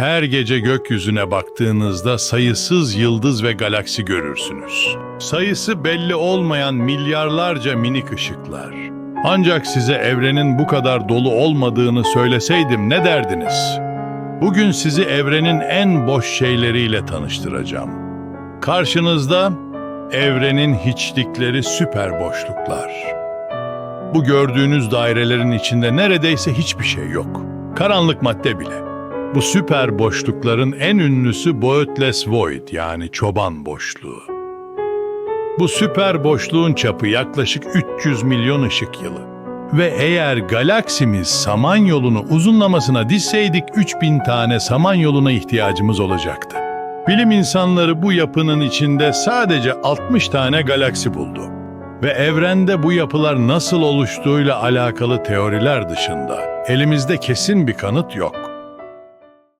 Her gece gökyüzüne baktığınızda sayısız yıldız ve galaksi görürsünüz. Sayısı belli olmayan milyarlarca minik ışıklar. Ancak size evrenin bu kadar dolu olmadığını söyleseydim ne derdiniz? Bugün sizi evrenin en boş şeyleriyle tanıştıracağım. Karşınızda evrenin hiçlikleri süper boşluklar. Bu gördüğünüz dairelerin içinde neredeyse hiçbir şey yok. Karanlık madde bile. Bu süper boşlukların en ünlüsü Boötles Void yani çoban boşluğu. Bu süper boşluğun çapı yaklaşık 300 milyon ışık yılı. Ve eğer galaksimiz Samanyolu'nu uzunlamasına dizseydik 3000 tane Samanyolu'na ihtiyacımız olacaktı. Bilim insanları bu yapının içinde sadece 60 tane galaksi buldu. Ve evrende bu yapılar nasıl oluştuğuyla alakalı teoriler dışında elimizde kesin bir kanıt yok.